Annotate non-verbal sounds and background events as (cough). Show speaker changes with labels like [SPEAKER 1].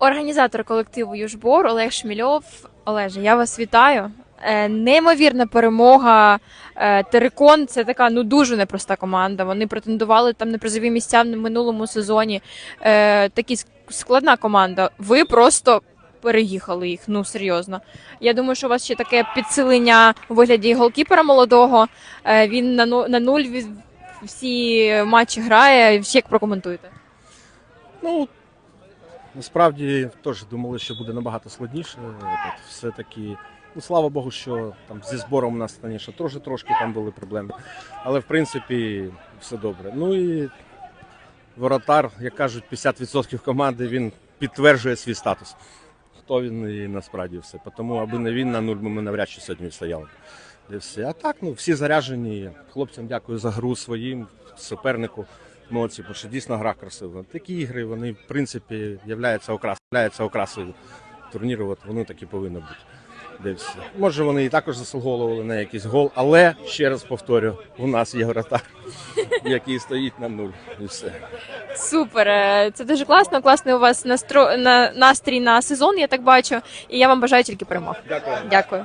[SPEAKER 1] Організатор колективу Южбор Олег Шмільов. Олеже, я вас вітаю. Е, Неймовірна перемога. Е, Терекон це така ну дуже непроста команда. Вони претендували там на призові місця в минулому сезоні. Е, Такі складна команда. Ви просто переїхали їх. Ну серйозно. Я думаю, що у вас ще таке підсилення у вигляді голкіпера молодого. Він на ну- на нуль всі матчі грає. Як прокоментуєте?
[SPEAKER 2] Ну, насправді теж думали, що буде набагато складніше. Все-таки, ну слава Богу, що там зі збором у нас звісно, трошки трошки там були проблеми. Але в принципі все добре. Ну і воротар, як кажуть, 50% команди він підтверджує свій статус. Хто він і насправді все. Тому, аби не він на нуль, ми навряд чи сьогодні все. А так, ну всі заряджені. Хлопцям дякую за гру своїм, супернику. Молодці, бо що дійсно гра красива. Такі ігри, вони, в принципі, являються, окрас, являються окрасою турніру, от воно так і повинно бути. Де. Може, вони і також заслуговували на якийсь гол, але ще раз повторю, у нас є вратар, (laughs) який стоїть на нуль. І все.
[SPEAKER 1] Супер, е, це дуже класно. Класний у вас настро... на... настрій на сезон, я так бачу. І я вам бажаю тільки перемог.
[SPEAKER 2] Дякую.
[SPEAKER 1] Дякую.